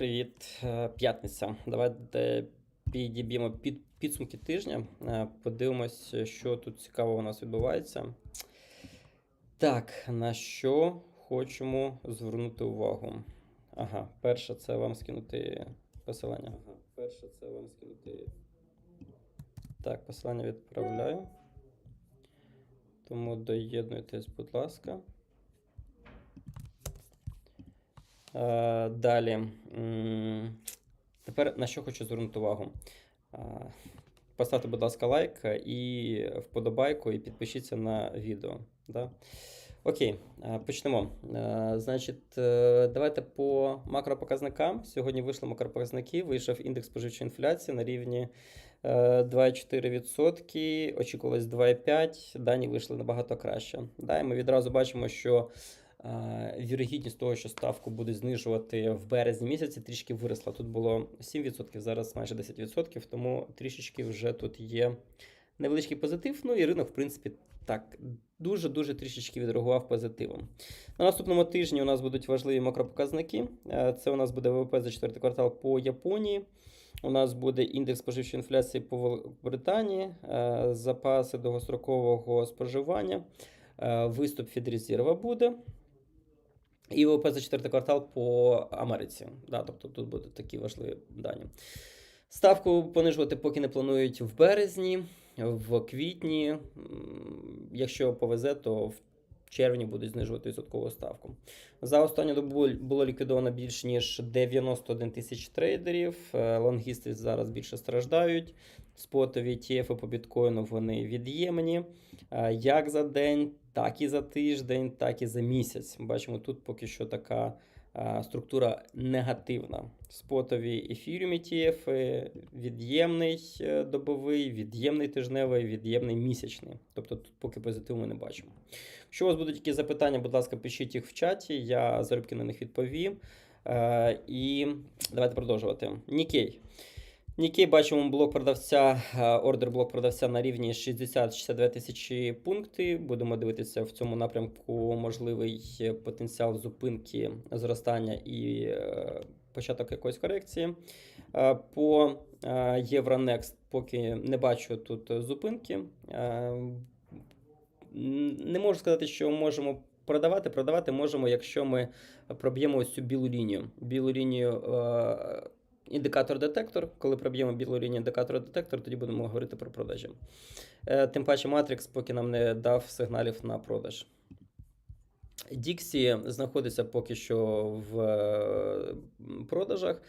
привіт, Е, п'ятниця. Давайте підіб'ємо під підсумки тижня. Е, Подивимось, що тут цікаво у нас відбувається. Так, на що хочемо звернути увагу? Ага, перше, це вам скинути посилання. Ага, перше, це вам скинути. Так, посилання відправляю. Тому доєднуйтесь, будь ласка. Е, Далі. Тепер на що хочу звернути увагу. Е, Поставте, будь ласка, лайк і вподобайку, і підпишіться на відео. Да? Окей, е, почнемо. Е, Значить, е, давайте по макропоказникам. Сьогодні вийшли макропоказники. Вийшов індекс споживчої інфляції на рівні е, 2,4%, очікувалось 2,5%. Дані вийшли набагато краще. Да, і ми відразу бачимо, що е, вірогідність того, що ставку будуть знижувати в березні місяці, трішки виросла. Тут було 7%, зараз майже 10%, тому трішечки вже тут є невеличкий позитив. Ну і ринок, в принципі, так дуже-дуже трішечки відреагував позитивом. На наступному тижні у нас будуть важливі макропоказники. Е, Це у нас буде ВВП за четвертий квартал по Японії. У нас буде індекс споживчої інфляції по Великобританії, е, запаси довгострокового споживання, е, виступ Федрезерва буде. І ВВП за четвертий квартал по Америці. Да, тобто тут будуть такі важливі дані. Ставку понижувати поки не планують в березні, в квітні. Якщо повезе, то в червні будуть знижувати відсоткову ставку. За останню добу було ліквідовано більш ніж 91 тисяч трейдерів. Е, Лонгісти зараз більше страждають. Спотові ETF по біткоїну вони від'ємні. Е, Як за день, так і за тиждень, так і за місяць. Бачимо, тут поки що така е, структура негативна. Спотові ефіріум ETF, від'ємний е, добовий, від'ємний тижневий, від'ємний місячний. Тобто тут поки позитиву ми не бачимо. Якщо у вас будуть якісь запитання, будь ласка, пишіть їх в чаті, я залюбки на них відповім. І давайте продовжувати. Нікей. Нікей бачимо блок продавця, е, ордер блок продавця на рівні 60-62 тисячі пункти. Будемо дивитися в цьому напрямку можливий потенціал зупинки зростання і е, початок якоїсь корекції. Е, По Euronext поки не бачу тут зупинки. Не можу сказати, що можемо продавати. Продавати можемо, якщо ми проб'ємо ось цю білу лінію. Білу лінію індикатор-детектор. Коли проб'ємо білу лінію індикатор-детектор, тоді будемо говорити про продажі. Е, Тим паче Matrix поки нам не дав сигналів на продаж. Dixie знаходиться поки що в е, продажах.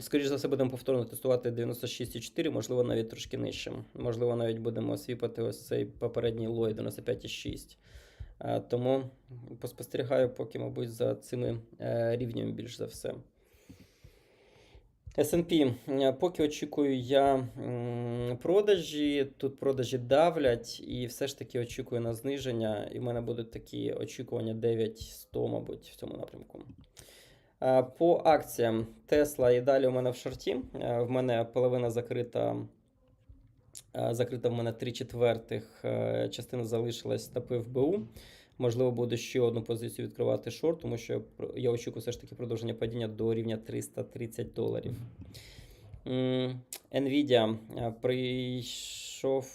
Скоріше за все, будемо повторно тестувати 96,4, можливо, навіть трошки нижче. Можливо, навіть будемо свіпати ось цей попередній лой 95,6. Е, Тому поспостерігаю поки, мабуть, за цими рівнями більш за все. S&P. Е, Поки очікую я продажі. Тут продажі давлять, і все ж таки очікую на зниження. І в мене будуть такі очікування 9-100, мабуть, в цьому напрямку. Е, По акціям Tesla і далі у мене в шорті. Е, В мене половина закрита. Закрита в мене 3 четвертих. Частина залишилась на ПФБУ. Можливо, буду ще одну позицію відкривати шорт, тому що я очікую все ж таки продовження падіння до рівня 330 доларів. Nvidia е, прийшов.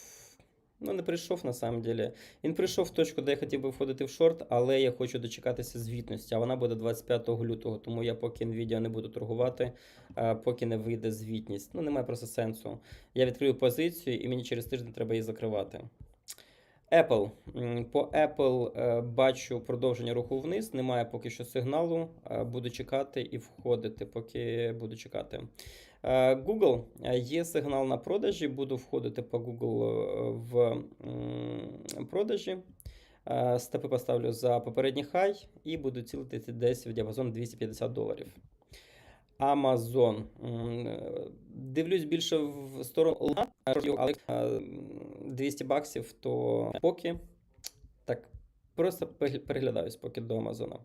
Ну, не прийшов на самом деле. Він прийшов в точку, де я хотів би входити в шорт, але я хочу дочекатися звітності, а вона буде 25 лютого, тому я поки Nvidia не буду торгувати, е, поки не вийде звітність. Ну, немає просто сенсу. Я відкрию позицію і мені через тиждень треба її закривати. Apple. По Apple е, бачу продовження руху вниз. Немає поки що сигналу. Е, Буду чекати і входити, поки буду чекати. Е, Google є сигнал на продажі. Буду входити по Google в продажі. Степи поставлю за попередній хай і буду цілити десь в діапазон 250 доларів. Amazon. Е, Дивлюсь більше в сторону але е, 200 баксів, то поки так просто перегля- переглядаюсь поки до Амазона.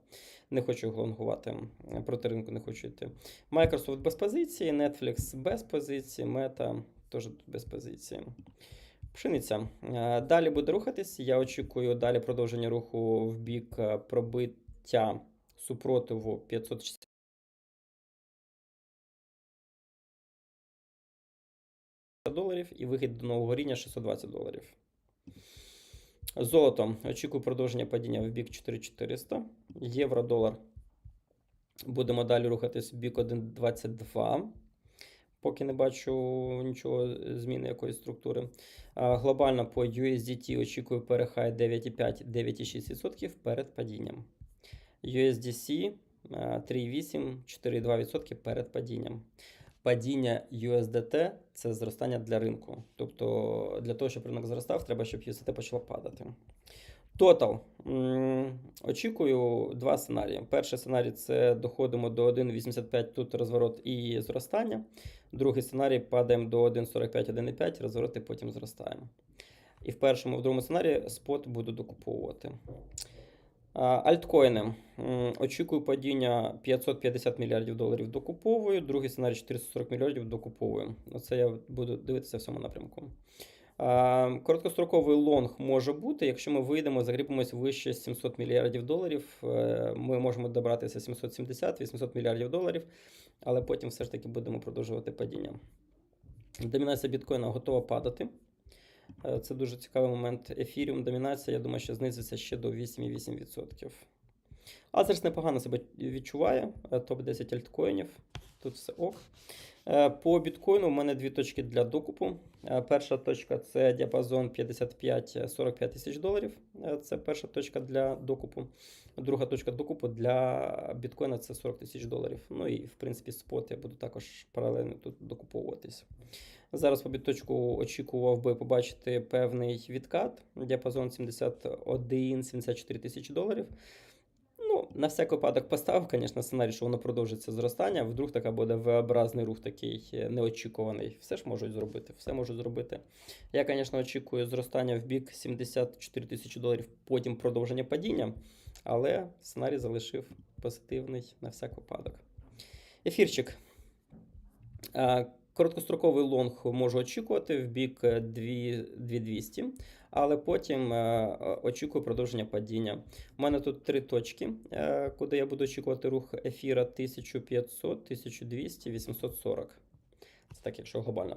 Не хочу лонгувати, м, проти ринку не хочу йти. Microsoft без позиції, Netflix без позиції, Meta теж без позиції. Пшениця. Е, Далі буде рухатись. Я очікую далі продовження руху в бік е, пробиття супротиву 560 доларів і вихід до нового рівня 620 доларів. Золото. Очікую продовження падіння в бік 4400. Євро-долар. Будемо далі рухатись в бік 1,22. Поки не бачу нічого зміни якоїсь структури. А, Глобально по USDT очікую перехай 9,5-9,6% перед падінням. USDC а, 3,8, 4,2% перед падінням. Падіння USDT це зростання для ринку. Тобто для того, щоб ринок зростав, треба, щоб USDT почало падати. Total. Очікую два сценарії. Перший сценарій це доходимо до 1,85, тут розворот і зростання. Другий сценарій падаємо до 1,45, 1,5, розворот і потім зростаємо. І в першому, в другому сценарії спот буду докуповувати. Альткоїни. Очікую падіння 550 мільярдів доларів докуповую. Другий сценарій 440 мільярдів докуповую. Оце я буду дивитися в цьому напрямку. Короткостроковий лонг може бути, якщо ми вийдемо, закріпимось вище 700 мільярдів доларів. е, Ми можемо добратися 770-800 мільярдів доларів, але потім все ж таки будемо продовжувати падіння. Домінація біткоїна готова падати. Е, Це дуже цікавий момент. Ефіріум домінація, я думаю, що знизиться ще до 8,8%. Азерс непогано себе відчуває. Е, Топ-10 альткоїнів. Тут все ок. Е, По біткоїну в мене дві точки для докупу. Перша точка це діапазон 55-45 тисяч доларів. Це перша точка для докупу. Друга точка докупу для біткоїна це 40 тисяч доларів. Ну і в принципі спот я буду також паралельно тут докуповуватись. Зараз по біточку очікував би побачити певний відкат. Діапазон 71-74 тисячі доларів. Ну, на всяк випадок поставив, звісно, сценарій, що воно продовжиться зростання. Вдруг така буде V-образний рух такий неочікуваний. Все ж можуть зробити, все можуть зробити. Я, звісно, очікую зростання в бік 74 тисячі доларів, потім продовження падіння, але сценарій залишив позитивний на всяк випадок. Ефірчик. Короткостроковий лонг можу очікувати в бік е, 2 2200, але потім е, очікую продовження падіння. У мене тут три точки, е, куди я буду очікувати рух ефіра 1500, 1200, 840. Це так, якщо глобально.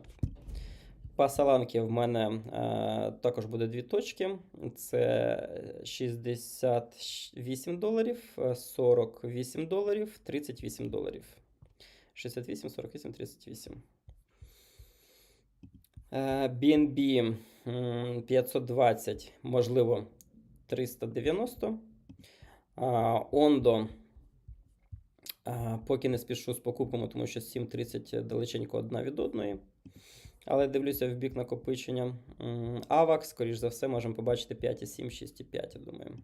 По саланки в мене е, також буде дві точки. Це 68 доларів, е, 48 доларів, 38 доларів. 68, 48, 38. BNB 520, можливо, 390. Ондо. Поки не спішу з покупками, тому що 7.30 далеченько одна від одної. Але дивлюся в бік накопичення. AVAX, скоріш за все, можемо побачити 5,7, 6,5, думаю.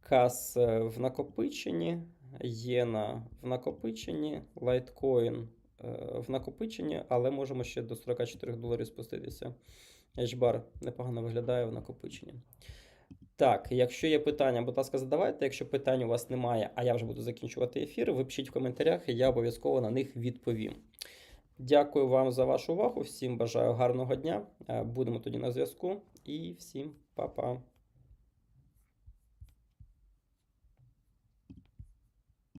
Кас е, в накопиченні, Єна в накопиченні, е, в накопиченні, але можемо ще до 44 доларів спуститися. HBAR непогано виглядає в накопиченні. Так, якщо є питання, будь ласка, задавайте. Якщо питань у вас немає, а я вже буду закінчувати ефір, ви пишіть в коментарях, і я обов'язково на них відповім. Дякую вам за вашу увагу. Всім бажаю гарного дня. Е, Будемо тоді на зв'язку. І всім па-па.